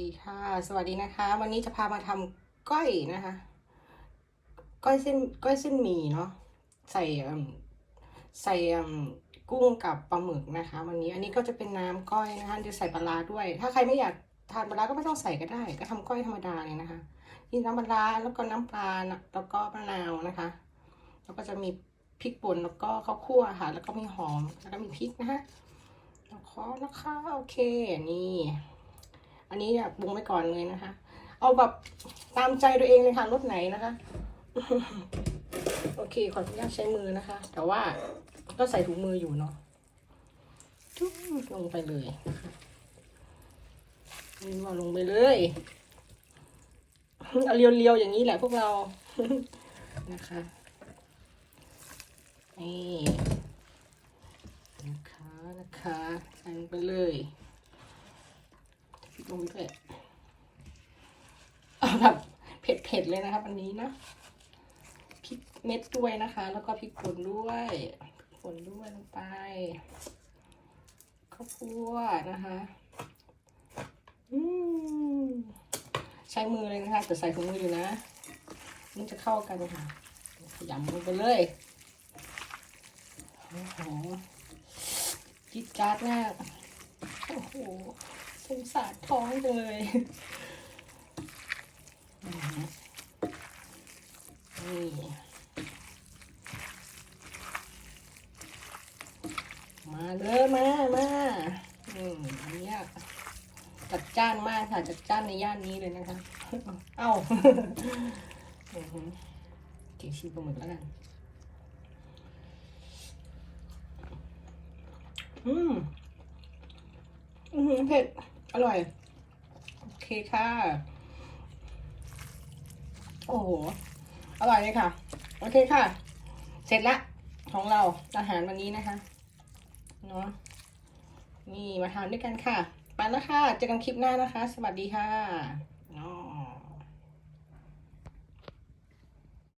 ดีค่ะ สวัสดีนะคะ วันนี้จะพามาทำก้อยนะคะ ก้อยเส้นก้อยเส้นหมี่เนาะใส่ใส่กุ้งกับปลาหมึกนะคะ วันนี้อันนี้ก็จะเป็นน้ำก้อยนะคะจะใส่ปลาร้าด้วย ถ้าใครไม่อยากทานปลาร้าก็ไม่ต้องใส่ก็ได้ ก็ทำก้อยธรรมดาเลยนะคะนี่น้ำปลาแล้วก็น้ำปลาแล้วก็มะนาวนะคะ แล้วก็จะมีพริกป่นแล้วก็ข้าวคั่วค่ะ แล้วก็มีหอมแล้วก็มีพริกนะคะแล้วก็นะคะ โอเค นี่ นนี้เนี่ยปรุงไปก่อนเลยนะคะ เอาแบบตามใจตัวเองเลยค่ะรสไหนนะคะ โอเคขออนุญาตใช้มือนะคะ แต่ว่าก็ใส่ถุงมืออยู่เนาะจุ๊บลงไปเลยนี่ว่าลงไปเลยเอาเรียวๆอย่างนี้แหละพวกเรานะคะนี่นะคะนะคะใส่ลงไปเลย ลงไปด้วยเอาแบบเผ็ดๆเลยนะครับอันนี้นะพริกเม็ดด้วยนะคะ แล้วก็พริกป่นด้วยป่นด้วยลงไปข้าวคั่วนะคะอืใช้มือเลยนะคะแต่ใส่ถุงมืออยู่นะ มันจะเข้ากันค่ะยำลงไปเลยโอ้โหจิดจัดมากโอ้โห สงสารท้องเลยนี่มาเลยมามาอืมอันนี้จัดจ้านมากค่ะจัดจ้านในย่านนี้เลยนะคะ เอ้าเกี่ยวชิมปลาหมึกแล้วกัน อืม อืมเผ็ด อร่อย โอเคค่ะ โอ้โห อร่อยเลยค่ะ โอเคค่ะ เสร็จละของเราอาหารวันนี้นะคะ เนาะนี่มาทานด้วยกันค่ะ ไปแล้วค่ะ เจอกันคลิปหน้านะคะ สวัสดีค่ะ